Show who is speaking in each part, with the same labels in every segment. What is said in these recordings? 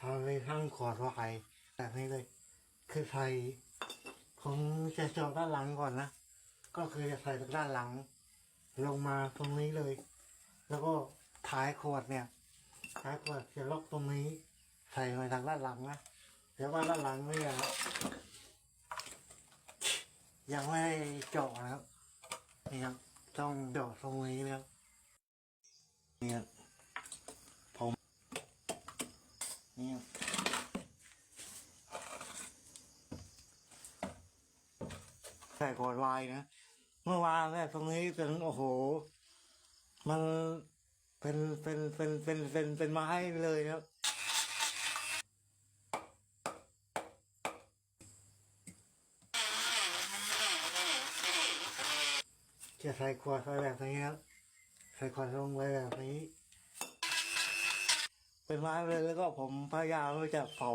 Speaker 1: ทำให้ทั้งขอดว่ายแบบนี้เลย คือใส่ผมจะเจาะด้านหลังก่อนนะ ก็คือจะใส่จากด้านหลัง ลงมาตรงนี้เลย แล้วก็ท้ายขวดเนี่ยท้ายขวดจะล็อกตรงนี้ ใส่มาทางด้านหลังนะแต่ว่าด้านหลังเนี่ยยังไม่เจาะนะครับนี่ครับต้องเจาะตรงนี้นะครับนี่ครับผม นี่ใส่ขวดวน์นะ เมื่อวานเนี่ยตรงนี้เป็นโอ้โห มันเป็นเป็นเป็นเป็นเป็นเป็นไม้เลยครับจะใส่ขวดไปแบบนี้ครับใส่ขวดลงไปแบบนี้ เป็นไม้เลยแล้วก็ผมพยายามที่จะเผา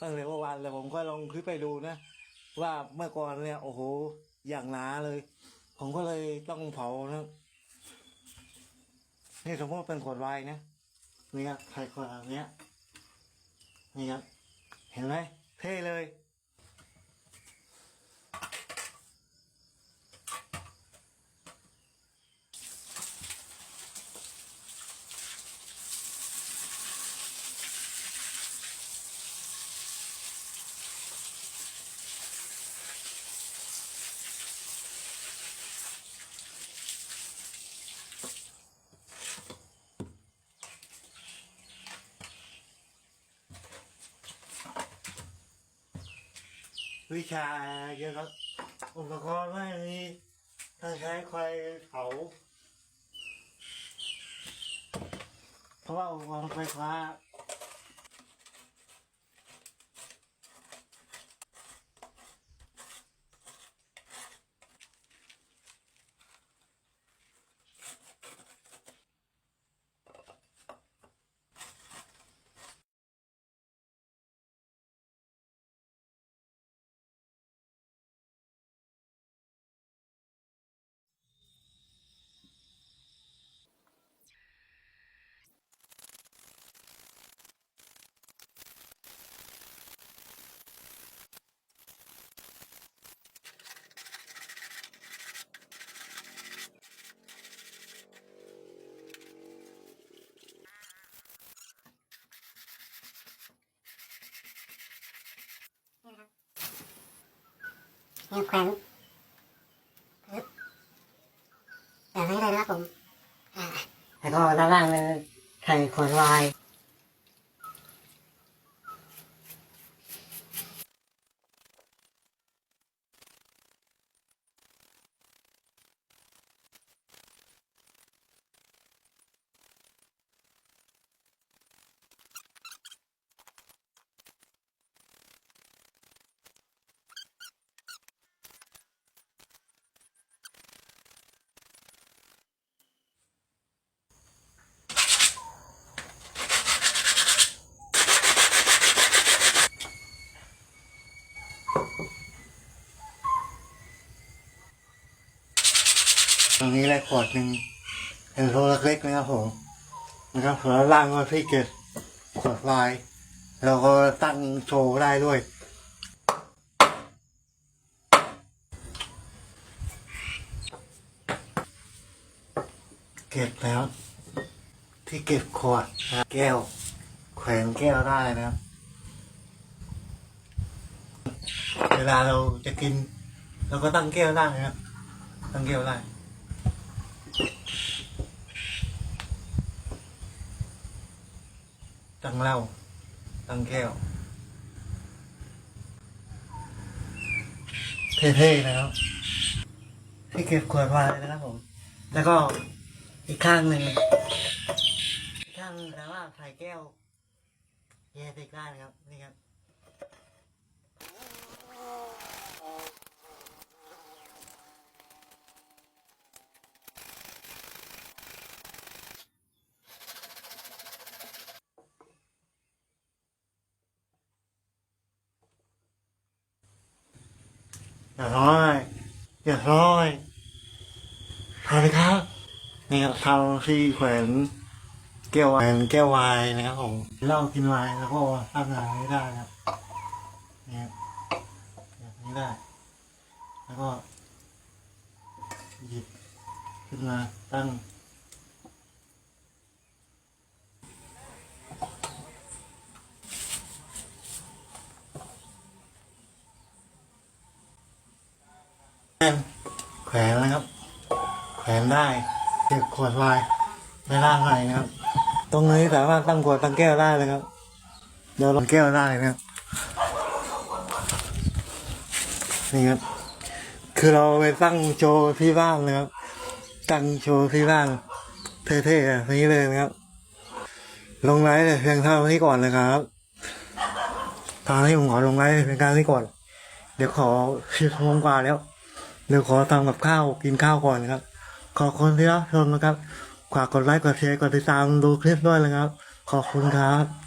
Speaker 1: ตั้งแต่เมื่อวานเลยผมก็ลองคลิปไปดูนะ ว่าเมื่อก่อนเนี่ย โอ้โห อย่างหนาเลย ผมก็เลยต้องเผานะนี่สมมติว่าเป็นขวดไวน์นะนี่ครับใส่ขวดเนี้ยนี่ครับเห็นไหมเท่เลย วิชาเกี่ยวกับอุปกรณ์ไม่มีต้องใช้ไฟเผาเพราะว่าอุปกรณ์ไฟฟ้า
Speaker 2: ยิงแขวนปึ๊บแบบนี้เลยนะครับผม
Speaker 1: แล้วก็ด้านล่างเลยใส่ขวดวาย ตรงนี้เลยขวดหนึ่งเป็นโลเล็กๆนะครับผมนะครับส่วนด้านล่างก็ที่เก็บขวดไวน์แล้วก็ตั้งโชว์ได้ด้วยเก็บแล้ว ที่เก็บขวดแก้ว แขวนแก้วได้นะครับ เวลาเราจะกิน เราก็ตั้งแก้วได้นะครับ ตั้งแก้วได้ ตั้งเล้าตั้งแก้ว เท่ๆนะครับที่เก็บขวดไว้นะครับผม แล้วก็อีกข้างหนึ่งอีกข้างแต่ว่าใส่แก้วแยกไปได้นะครับ นี่ครับ อย่าร้อยอย่าร้อยทำเลยครับนี่ครับทำที่แขวนแก้ววายแก้ววายนะครับผมเหล้ากินไวน์แล้วก็ทักงานไม่ได้ครับนี่ยแบบนี้ได้ แล้วก็หยิบขึ้นมาตั้ง แข วนนะครับ แขวนได้เก็บขวดไวน์ในร่างไหนะครับ ตรงนี้สามารถตั้งขวดตั้งแก้วได้เลยครับ เดี๋ยวลองแก้วได้นะครับ นี่ครับ คือเราไปตั้งโชว์ที่บ้านเลยครับ ตั้งโชว์ที่บ้านเท่ๆแบบนี้เลยนะครับ ลงไลฟ์เพียงเท่านี้ก่อนนะครับตอนนี้ผมขอลงไลฟ์เพียงเท่านี้ก่อน เดี๋ยวขอชิมงกว่าแล้ว เดี๋ยวขอทำกับข้าวกินข้าวก่อนนะครับ ขอบคุณที่รับชมนะครับฝากกดไลค์กดแชร์กดติดตามดูคลิปด้วยนะครับ ขอบคุณครับ